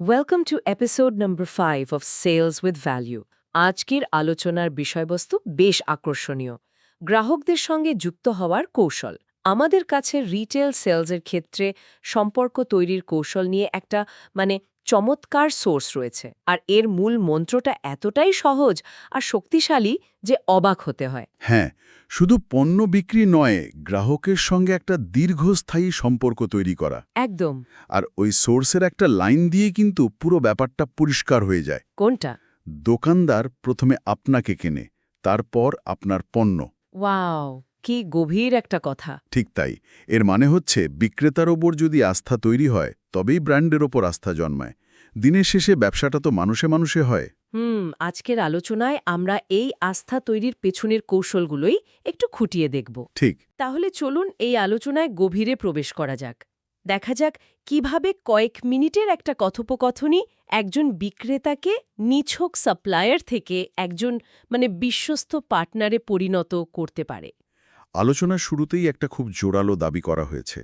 Welcome to episode number five of sales with value আজকের আলোচনার বিষয়বস্তু বেশ আকর্ষণীয়। গ্রাহকদের সঙ্গে যুক্ত হওয়ার কৌশল। আমাদের কাছে রিটেল সেলসের ক্ষেত্রে সম্পর্ক তৈরির কৌশল নিয়ে একটা মানে চমৎকার সোর্স রয়েছে। আর এর মূল মন্ত্রটা এতটাই সহজ আর শক্তিশালী যে অবাক হতে হয়। হ্যাঁ শুধু পণ্য বিক্রি নয় গ্রাহকের সঙ্গে একটা দীর্ঘস্থায়ী সম্পর্ক তৈরি করা। একদম। আর ওই সোর্সের একটা লাইন দিয়ে কিন্তু পুরো ব্যাপারটা পরিষ্কার হয়ে যায়। কোনটা? দোকানদার প্রথমে আপনাকে কেনে তারপর আপনার পণ্য। ওয়াও! কি গভীর একটা কথা। ঠিক তাই। এর মানে হচ্ছে বিক্রেতার ওপর যদি আস্থা তৈরি হয় তবেই ব্র্যান্ডের ওপর আস্থা জন্মায়। দিনের শেষে ব্যবসাটা তো মানুষে মানুষে হয়। হুম আজকের আলোচনায় আমরা এই আস্থা তৈরির পেছনের কৌশলগুলোই একটু খুঁটিয়ে দেখব। ঠিক। তাহলে চলুন এই আলোচনায় গভীরে প্রবেশ করা যাক। দেখা যাক কীভাবে কয়েক মিনিটের একটা কথোপকথনই একজন বিক্রেতাকে নিছক সাপ্লায়ার থেকে একজন মানে বিশ্বস্ত পার্টনারে পরিণত করতে পারে। আলোচনার শুরুতেই একটা খুব জোরালো দাবি করা হয়েছে।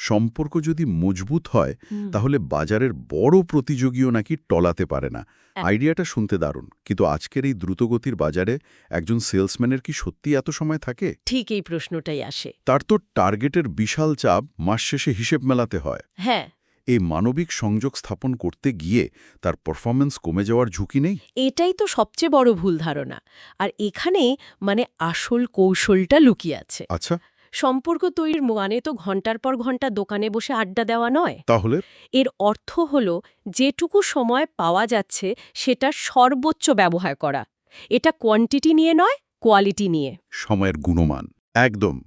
সম্পর্ক যদি মজবুত হয় তাহলে বাজারের বড় প্রতিযোগীও নাকি টলাতে পারে না। আইডিয়াটা শুনতে দারুণ। কিন্তু আজকের এই দ্রুতগতির বাজারে একজন সেলসম্যানের কি সত্যি এত সময় থাকে? ঠিক এই প্রশ্নটাই আসে। তার তো টার্গেটের বিশাল চাপ মাস শেষে হিসেব মেলাতে হয়। হ্যাঁ। এই মানবিক সংযোগ স্থাপন করতে গিয়ে তার পারফরম্যান্স কমে যাওয়ার ঝুঁকি নেই? এটাই তো সবচেয়ে বড় ভুল ধারণা। আর এখানে মানে আসল কৌশলটা লুকিয়ে আছে। আচ্ছা। সম্পর্ক তৈরির মানে তো ঘণ্টার পর ঘণ্টা দোকানে বসে আড্ডা দেওয়া নয়। তাহলে? এর অর্থ হল যেটুকু সময় পাওয়া যাচ্ছে সেটা সর্বোচ্চ ব্যবহার করা। এটা কোয়ান্টিটি নিয়ে নয় কোয়ালিটি নিয়ে। সময়ের গুণমান। একদম।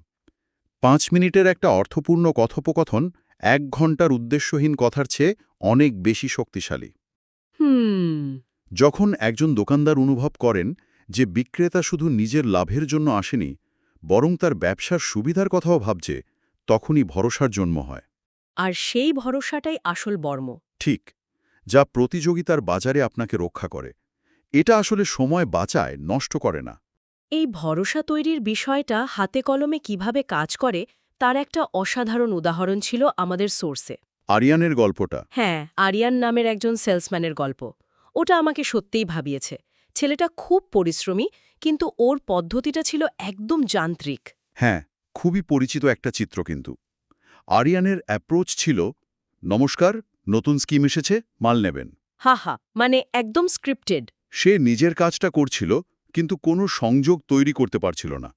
পাঁচ মিনিটের একটা অর্থপূর্ণ কথোপকথন এক ঘণ্টার উদ্দেশ্যহীন কথার চেয়ে অনেক বেশি শক্তিশালী। হুম। যখন একজন দোকানদার অনুভব করেন যে বিক্রেতা শুধু নিজের লাভের জন্য আসেনি বরং তার ব্যবসার সুবিধার কথাও ভাবছে তখনই ভরসার জন্ম হয়। আর সেই ভরসাটাই আসল বর্ম। ঠিক যা প্রতিযোগিতার বাজারে আপনাকে রক্ষা করে। এটা আসলে সময় বাঁচায় নষ্ট করে না। এই ভরসা তৈরির বিষয়টা হাতে কলমে কীভাবে কাজ করে তার একটা অসাধারণ উদাহরণ ছিল আমাদের সোর্সে। আরিয়ানের গল্পটা। হ্যাঁ আরিয়ান নামের একজন সেলসম্যানের গল্প। ওটা আমাকে সত্যিই ভাবিয়েছে। ছেলেটা খুব পরিশ্রমী কিন্তু ওর পদ্ধতিটা ছিল একদম যান্ত্রিক। হ্যাঁ খুবই পরিচিত একটা চিত্র কিন্তু। আরিয়ানের অ্যাপ্রোচ ছিল নমস্কার নতুন স্কিম এসেছে মাল নেবেন। হা হা মানে একদম স্ক্রিপ্টেড সে নিজের কাজটা করছিল কিন্তু কোনো সংযোগ তৈরি করতে পারছিল না।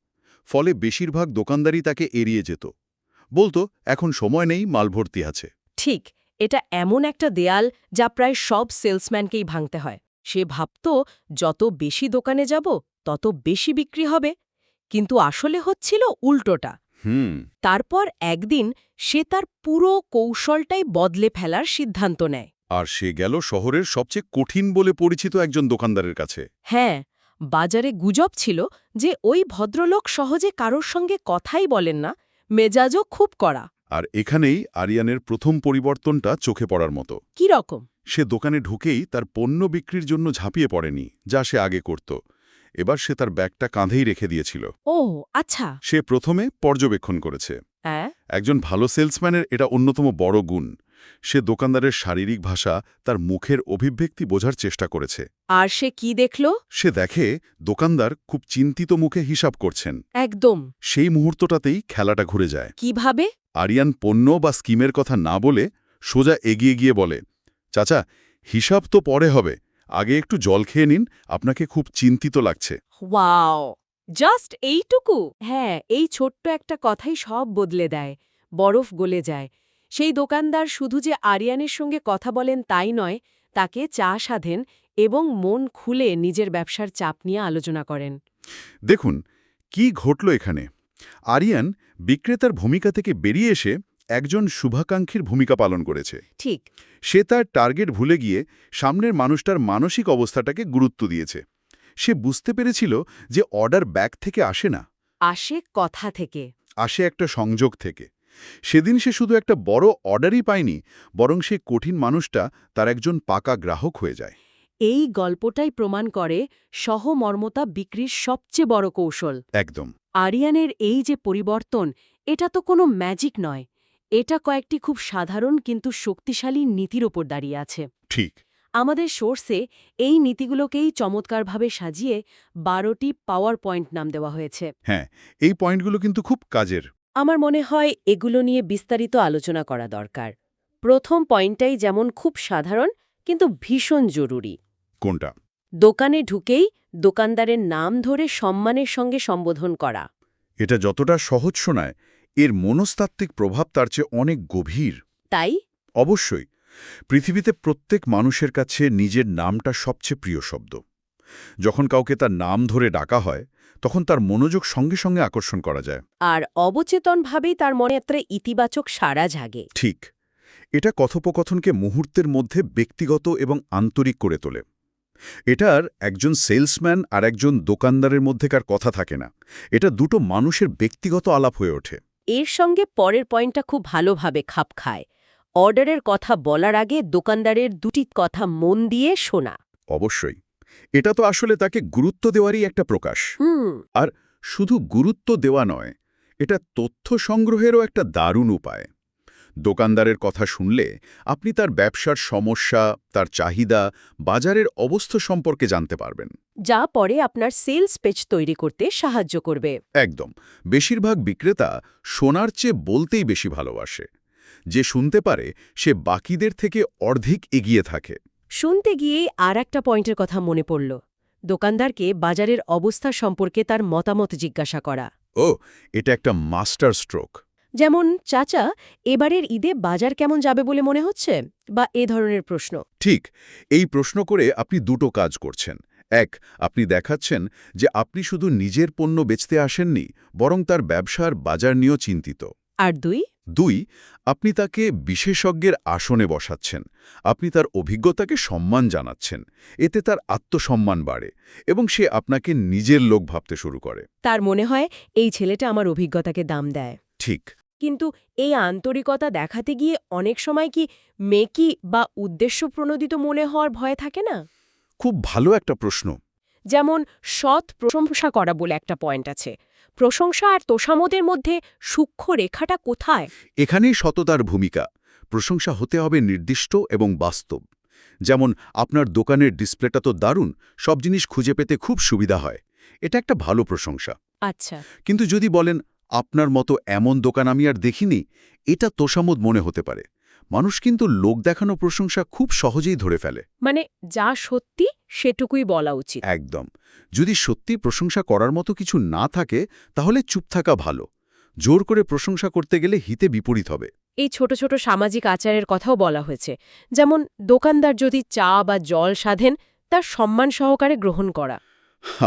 ফলে বেশিরভাগ দোকানদারই তাকে এড়িয়ে যেত। বলতো এখন সময় নেই মাল ভর্তি আছে। ঠিক এটা এমন একটা দেয়াল যা প্রায় সব সেলসম্যানকেই ভাঙতে হয়। সে ভাবত যত বেশি দোকানে যাব তত বেশি বিক্রি হবে। কিন্তু আসলে হচ্ছিল উল্টোটা। হুম। তারপর একদিন সে তার পুরো কৌশলটাই বদলে ফেলার সিদ্ধান্ত নেয়। আর সে গেল শহরের সবচেয়ে কঠিন বলে পরিচিত একজন দোকানদারের কাছে। হ্যাঁ বাজারে গুজব ছিল যে ওই ভদ্রলোক সহজে কারোর সঙ্গে কথাই বলেন না মেজাজও খুব কড়া। আর এখানেই আরিয়ানের প্রথম পরিবর্তনটা চোখে পড়ার মতো। কি রকম? সে দোকানে ঢুকেই তার পণ্য বিক্রির জন্য ঝাঁপিয়ে পড়েনি যা সে আগে করত। এবার সে তার ব্যাগটা কাঁধেই রেখে দিয়েছিল। ও আচ্ছা। সে প্রথমে পর্যবেক্ষণ করেছে। হ্যাঁ? একজন ভালো সেলসম্যানের এটা অন্যতম বড় গুণ। সে দোকানদারের শারীরিক ভাষা তার মুখের অভিব্যক্তি বোঝার চেষ্টা করেছে। আর সে কি দেখল? সে দেখে দোকানদার খুব চিন্তিত মুখে হিসাব করছেন। একদম। সেই মুহূর্তটাতেই খেলাটা ঘুরে যায়। কীভাবে? আরিয়ান পণ্য বা স্কিমের কথা না বলে সোজা এগিয়ে গিয়ে বলে চাচা হিসাব তো পরে হবে। আগে একটু জল খেয়ে নিন আপনাকে খুব চিন্তিত লাগছে। ওয়াও! জাস্ট এইটুকু? হ্যাঁ এই ছোট্ট একটা কথাই সব বদলে দেয়। বরফ গলে যায়। সেই দোকানদার শুধু যে আরিয়ানের সঙ্গে কথা বলেন তাই নয় তাকে চা সাধেন এবং মন খুলে নিজের ব্যবসার চাপ নিয়ে আলোচনা করেন। দেখুন কি ঘটল এখানে। আরিয়ান বিক্রেতার ভূমিকা থেকে বেরিয়ে এসে একজন শুভাকাঙ্ক্ষীর ভূমিকা পালন করেছে। ঠিক। সে তার টার্গেট ভুলে গিয়ে সামনের মানুষটার মানসিক অবস্থাটাকে গুরুত্ব দিয়েছে। সে বুঝতে পেরেছিল যে অর্ডার ব্যাক থেকে আসে না। আসে কথা থেকে। আসে একটা সংযোগ থেকে। সেদিন সে শুধু একটা বড় অর্ডারই পায়নি বরং সে কঠিন মানুষটা তার একজন পাকা গ্রাহক হয়ে যায়। এই গল্পটাই প্রমাণ করে সহমর্মতা বিক্রির সবচেয়ে বড় কৌশল। একদম। আরিয়ানের এই যে পরিবর্তন এটা তো কোনো ম্যাজিক নয়। এটা কয়েকটি খুব সাধারণ কিন্তু শক্তিশালী নীতির ওপর দাঁড়িয়ে আছে। ঠিক। আমাদের সোর্সে এই নীতিগুলোকেই চমৎকারভাবে সাজিয়ে বারোটি পাওয়ার পয়েন্ট নাম দেওয়া হয়েছে। হ্যাঁ এই পয়েন্টগুলো কিন্তু খুব কাজের। আমার মনে হয় এগুলো নিয়ে বিস্তারিত আলোচনা করা দরকার। প্রথম পয়েন্টটাই যেমন খুব সাধারণ কিন্তু ভীষণ জরুরি। কোনটা? দোকানে ঢুকেই দোকানদারের নাম ধরে সম্মানের সঙ্গে সম্বোধন করা। এটা যতটা সহজ শোনায় এর মনস্তাত্ত্বিক প্রভাব তার চেয়ে অনেক গভীর। তাই? অবশ্যই। পৃথিবীতে প্রত্যেক মানুষের কাছে নিজের নামটা সবচেয়ে প্রিয় শব্দ। যখন কাউকে তার নাম ধরে ডাকা হয় তখন তার মনোযোগ সঙ্গে সঙ্গে আকর্ষণ করা যায়। আর অবচেতনভাবেই তার মনে একটা ইতিবাচক সাড়া জাগে। ঠিক। এটা কথোপকথনকে মুহূর্তের মধ্যে ব্যক্তিগত এবং আন্তরিক করে তোলে। এটার একজন সেলসম্যান আর একজন দোকানদারের মধ্যেকার কথা থাকে না। এটা দুটো মানুষের ব্যক্তিগত আলাপ হয়ে ওঠে। এর সঙ্গে পরের পয়েন্টটা খুব ভালোভাবে খাপ খায়। অর্ডারের কথা বলার আগে দোকানদারের দুটি কথা মন দিয়ে শোনা। অবশ্যই। এটা তো আসলে তাকে গুরুত্ব দেওয়ারই একটা প্রকাশ। আর শুধু গুরুত্ব দেওয়া নয় এটা তথ্য সংগ্রহেরও একটা দারুণ উপায়। দোকানদারের কথা শুনলে আপনি তার ব্যবসার সমস্যা তার চাহিদা বাজারের অবস্থা সম্পর্কে জানতে পারবেন। যা পরে আপনার সেলস পেজ তৈরি করতে সাহায্য করবে। একদম। বেশিরভাগ বিক্রেতা সোনার চেয়ে বলতেই বেশি ভালোবাসে। যে শুনতে পারে সে বাকিদের থেকে অর্ধেক এগিয়ে থাকে। শুনতে গিয়েই আর একটা পয়েন্টের কথা মনে পড়ল। দোকানদারকে বাজারের অবস্থা সম্পর্কে তার মতামত জিজ্ঞাসা করা। ও এটা একটা মাস্টার স্ট্রোক। যেমন চাচা এবারের ঈদে বাজার কেমন যাবে বলে মনে হচ্ছে? বা এ ধরনের প্রশ্ন। ঠিক এই প্রশ্ন করে আপনি দুটো কাজ করছেন। এক আপনি দেখাচ্ছেন যে আপনি শুধু নিজের পণ্য বেচতে আসেননি বরং তার ব্যবসার বাজার নিয়েও চিন্তিত। আর দুই দুই আপনি তাকে বিশেষজ্ঞের আসনে বসাচ্ছেন। আপনি তার অভিজ্ঞতাকে সম্মান জানাচ্ছেন। এতে তার আত্মসম্মান বাড়ে এবং সে আপনাকে নিজের লোক ভাবতে শুরু করে। তার মনে হয় এই ছেলেটা আমার অভিজ্ঞতাকে দাম দেয়। ঠিক। কিন্তু এই আন্তরিকতা দেখাতে গিয়ে অনেক সময় কি মেকি বা উদ্দেশ্য প্রণোদিত মনে হওয়ার ভয় থাকে না? খুব ভালো একটা প্রশ্ন। যেমন সৎ প্রশংসা করা বলে একটা পয়েন্ট আছে। প্রশংসা আর তোষামতের মধ্যে সূক্ষ্ম রেখাটা কোথায়? এখানেই সততার ভূমিকা। প্রশংসা হতে হবে নির্দিষ্ট এবং বাস্তব। যেমন আপনার দোকানের ডিসপ্লেটা তো দারুণ সব জিনিস খুঁজে পেতে খুব সুবিধা হয়। এটা একটা ভালো প্রশংসা। আচ্ছা। কিন্তু যদি বলেন আপনার মতো এমন দোকান আমি আর দেখিনি এটা তোষামোদ মনে হতে পারে। মানুষ কিন্তু লোক দেখানো প্রশংসা খুব সহজেই ধরে ফেলে। মানে যা সত্যি সেটুকুই বলা উচিত। একদম। যদি সত্যি প্রশংসা করার মতো কিছু না থাকে তাহলে চুপ থাকা ভালো। জোর করে প্রশংসা করতে গেলে হিতে বিপরীত হবে। এই ছোট ছোট সামাজিক আচারের কথাও বলা হয়েছে। যেমন দোকানদার যদি চা বা জল সাধেন তার সম্মান সহকারে গ্রহণ করা।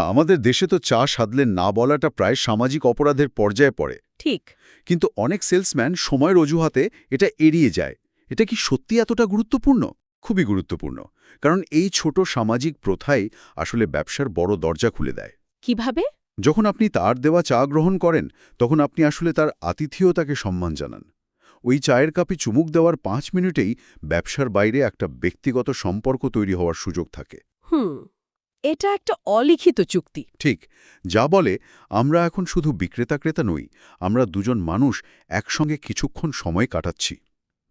আমাদের দেশে তো চা সাধলে না বলাটা প্রায় সামাজিক অপরাধের পর্যায়ে পড়ে। ঠিক। কিন্তু অনেক সেলসম্যান সময়ের অজুহাতে এটা এড়িয়ে যায়। এটা কি সত্যি এতটা গুরুত্বপূর্ণ? খুবই গুরুত্বপূর্ণ কারণ এই ছোট সামাজিক প্রথাই আসলে ব্যবসার বড় দরজা খুলে দেয়। কীভাবে? যখন আপনি তার দেওয়া চা গ্রহণ করেন তখন আপনি আসলে তার আতিথেয়তাকে সম্মান জানান। ওই চায়ের কাপে চুমুক দেওয়ার পাঁচ মিনিটেই ব্যবসার বাইরে একটা ব্যক্তিগত সম্পর্ক তৈরি হওয়ার সুযোগ থাকে। হুম এটা একটা অলিখিত চুক্তি। ঠিক যা বলে আমরা এখন শুধু বিক্রেতা ক্রেতা নই আমরা দুজন মানুষ একসঙ্গে কিছুক্ষণ সময় কাটাচ্ছি।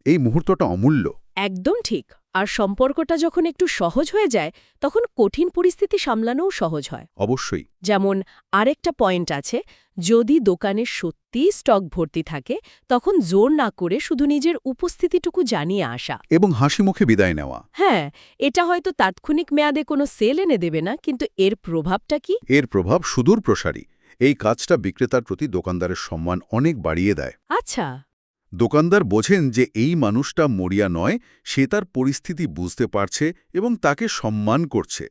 এই মুহূর্তটা অমূল্য। একদম ঠিক। আর সম্পর্কটা যখন একটু সহজ হয়ে যায় তখন কঠিন পরিস্থিতি সামলানোও সহজ হয়। অবশ্যই। যেমন আরেকটা পয়েন্ট আছে যদি দোকানে সত্যিই স্টক ভর্তি থাকে তখন জোর না করে শুধু নিজের উপস্থিতিটুকু জানিয়ে আসা। এবং হাসি মুখে বিদায় নেওয়া। হ্যাঁ এটা হয়তো তাৎক্ষণিক মেয়াদে কোনো সেল এনে দেবে না কিন্তু এর প্রভাবটা কি? এর প্রভাব সুদূর প্রসারী এই কাজটা বিক্রেতার প্রতি দোকানদারের সম্মান অনেক বাড়িয়ে দেয়। আচ্ছা। দোকানদার বোঝেন যে এই মানুষটা মরিয়া নয় সে তার পরিস্থিতি বুঝতে পারছে এবং তাকে সম্মান করছে।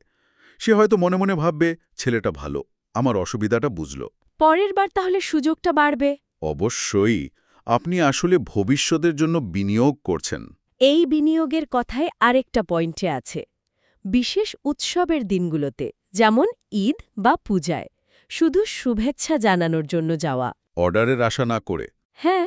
সে হয়তো মনে মনে ভাববে ছেলেটা ভালো আমার অসুবিধাটা বুঝল। পরের বার তাহলে সুযোগটা বাড়বে। অবশ্যই আপনি আসলে ভবিষ্যতের জন্য বিনিয়োগ করছেন। এই বিনিয়োগের কথায় আরেকটা পয়েন্টে আছে। বিশেষ উৎসবের দিনগুলোতে যেমন ঈদ বা পূজায় শুধু শুভেচ্ছা জানানোর জন্য যাওয়া। অর্ডারের আশা না করে। হ্যাঁ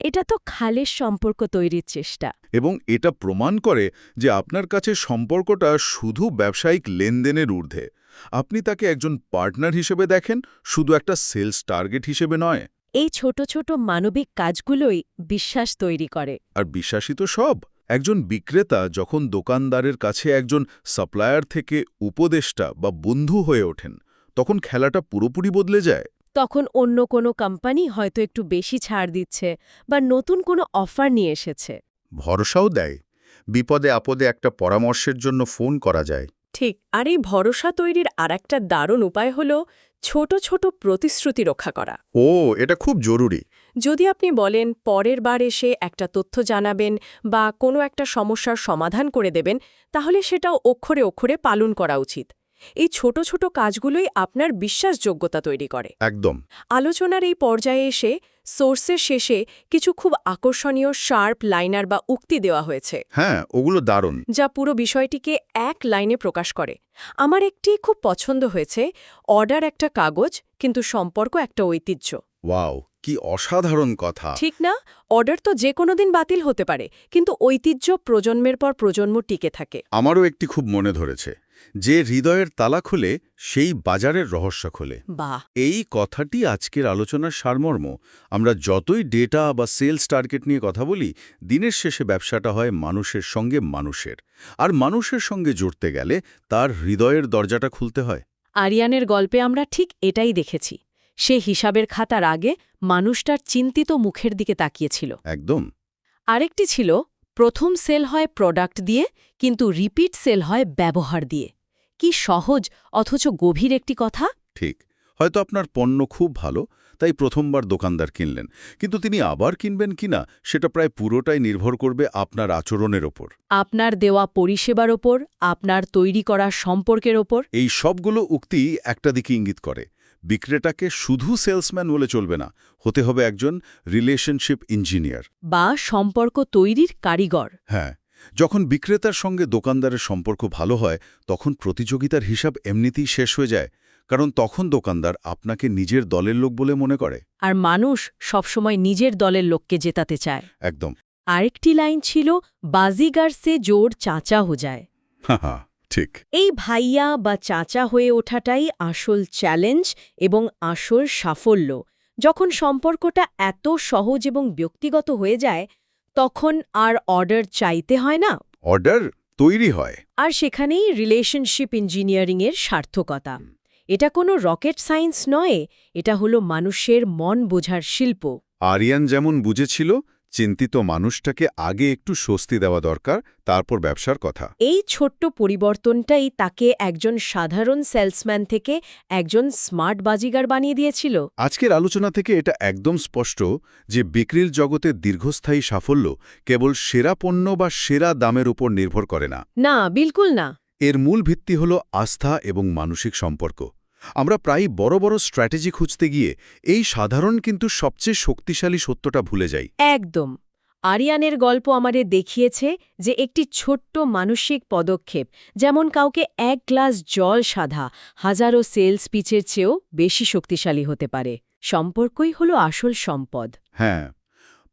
এটা তো খালের সম্পর্ক তৈরির চেষ্টা। এবং এটা প্রমাণ করে যে আপনার কাছে সম্পর্কটা শুধু ব্যবসায়িক লেনদেনের ঊর্ধ্বে। আপনি তাকে একজন পার্টনার হিসেবে দেখেন শুধু একটা সেলস টার্গেট হিসেবে নয়। এই ছোট ছোট মানবিক কাজগুলোই বিশ্বাস তৈরি করে। আর বিশ্বাসী তো সব। একজন বিক্রেতা যখন দোকানদারের কাছে একজন সাপ্লায়ার থেকে উপদেষ্টা বা বন্ধু হয়ে ওঠেন তখন খেলাটা পুরোপুরি বদলে যায়। তখন অন্য কোনো কোম্পানি হয়তো একটু বেশি ছাড় দিচ্ছে বা নতুন কোনো অফার নিয়ে এসেছে। ভরসাও দেয়। বিপদে আপদে একটা পরামর্শের জন্য ফোন করা যায়। ঠিক আর এই ভরসা তৈরির আর একটা দারুণ উপায় হল ছোট ছোট প্রতিশ্রুতি রক্ষা করা। ও এটা খুব জরুরি। যদি আপনি বলেন পরের বার এসে একটা তথ্য জানাবেন বা কোনো একটা সমস্যার সমাধান করে দেবেন তাহলে সেটাও অক্ষরে অক্ষরে পালন করা উচিত। এই ছোট ছোট কাজগুলোই আপনার বিশ্বাসযোগ্যতা তৈরি করে। একদম। আলোচনার এই পর্যায়ে এসে সোর্সের শেষে কিছু খুব আকর্ষণীয় শার্প লাইনার বা উক্তি দেওয়া হয়েছে। হ্যাঁ ওগুলো দারুণ। যা পুরো বিষয়টিকে এক লাইনে প্রকাশ করে। আমার একটি খুব পছন্দ হয়েছে অর্ডার একটা কাগজ কিন্তু সম্পর্ক একটা ঐতিহ্য। ওয়াও কি অসাধারণ কথা। ঠিক না? অর্ডার তো যে কোনো দিন বাতিল হতে পারে কিন্তু ঐতিহ্য প্রজন্মের পর প্রজন্ম টিকে থাকে। আমারও একটি খুব মনে ধরেছে। যে হৃদয়ের তালা খুলে সেই বাজারের রহস্য খোলে। এই কথাটি আজকের আলোচনার সারমর্ম। আমরা যতই ডেটা বা সেলস টার্গেট নিয়ে কথা বলি দিনের শেষে ব্যবসাটা হয় মানুষের সঙ্গে মানুষের। আর মানুষের সঙ্গে জুড়তে গেলে তার হৃদয়ের দরজাটা খুলতে হয়। আরিয়ানের গল্পে আমরা ঠিক এটাই দেখেছি। সে হিসাবের খাতার আগে মানুষটার চিন্তিত মুখের দিকে তাকিয়েছিল। একদম। আরেকটি ছিল প্রথম সেল হয় প্রোডাক্ট দিয়ে কিন্তু রিপিট সেল হয় ব্যবহার দিয়ে। কি সহজ অথচ গভীর একটি কথা? ঠিক। হয়তো আপনার পণ্য খুব ভালো তাই প্রথমবার দোকানদার কিনলেন। কিন্তু তিনি আবার কিনবেন কিনা সেটা প্রায় পুরোটাই নির্ভর করবে আপনার আচরণের ওপর। আপনার দেওয়া পরিষেবার ওপর আপনার তৈরি করা সম্পর্কের ওপর। এই সবগুলো উক্তি একটা দিকে ইঙ্গিত করে। বিক্রেতাকে শুধু সেলসম্যান বলে চলবে না হতে হবে একজন রিলেশনশিপ ইঞ্জিনিয়ার। বা সম্পর্ক তৈরির কারিগর। হ্যাঁ যখন বিক্রেতার সঙ্গে দোকানদারের সম্পর্ক ভালো হয় তখন প্রতিযোগিতার হিসাব এমনিতেই শেষ হয়ে যায় কারণ তখন দোকানদার আপনাকে নিজের দলের লোক বলে মনে করে। আর মানুষ সবসময় নিজের দলের লোককে জেতাতে চায়। একদম। আরেকটি লাইন ছিল বাজিগার সে জোর চাচা হো যায়। হা হা। ঠিক। এই ভাইয়া বা চাচা হয়ে ওঠাটাই আসল চ্যালেঞ্জ এবং আসল সাফল্য। যখন সম্পর্কটা এত সহজ এবং ব্যক্তিগত হয়ে যায় তখন আর অর্ডার চাইতে হয় না। অর্ডার তৈরি হয়। আর সেখানেই রিলেশনশিপ ইঞ্জিনিয়ারিংয়ের সার্থকতা। এটা কোনো রকেট সায়েন্স নয় এটা হলো মানুষের মন বোঝার শিল্প। আরিয়ান যেমন বুঝেছিল চিন্তিত মানুষটাকে আগে একটু স্বস্তি দেওয়া দরকার তারপর ব্যবসার কথা। এই ছোট্ট পরিবর্তনটাই তাকে একজন সাধারণ সেলসম্যান থেকে একজন স্মার্ট বাজিগার বানিয়ে দিয়েছিল। আজকের আলোচনা থেকে এটা একদম স্পষ্ট যে বিক্রির জগতে দীর্ঘস্থায়ী সাফল্য কেবল সেরা পণ্য বা সেরা দামের উপর নির্ভর করে না। না বিলকুল না। এর মূল ভিত্তি হল আস্থা এবং মানসিক সম্পর্ক। আমরা প্রায় বড় বড় স্ট্র্যাটেজি খুঁজতে গিয়ে এই সাধারণ কিন্তু সবচেয়ে শক্তিশালী সত্যটা ভুলে যাই। একদম। আরিয়ানের গল্প আমাদের দেখিয়েছে যে একটি ছোট্ট মানসিক পদক্ষেপ যেমন কাউকে এক গ্লাস জল সাধা হাজারো সেলস পিচের চেয়েও বেশি শক্তিশালী হতে পারে। সম্পর্কই হলো আসল সম্পদ। হ্যাঁ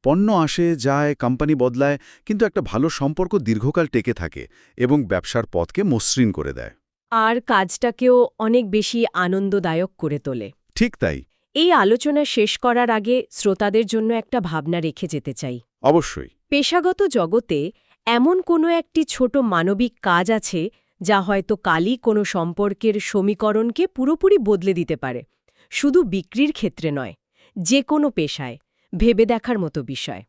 পণ্য আসে যায় কোম্পানি বদলায় কিন্তু একটা ভালো সম্পর্ক দীর্ঘকাল টেকে থাকে এবং ব্যবসার পথকে মসৃণ করে দেয়। আর কাজটাকেও অনেক বেশি আনন্দদায়ক করে তোলে। ঠিক তাই। এই আলোচনা শেষ করার আগে শ্রোতাদের জন্য একটা ভাবনা রেখে যেতে চাই। অবশ্যই। পেশাগত জগতে এমন কোনো একটি ছোট মানবিক কাজ আছে যা হয়তো কালই কোনো সম্পর্কের সমীকরণকে পুরোপুরি বদলে দিতে পারে। শুধু বিক্রির ক্ষেত্রে নয় যে কোনো পেশায় ভেবে দেখার মতো বিষয়।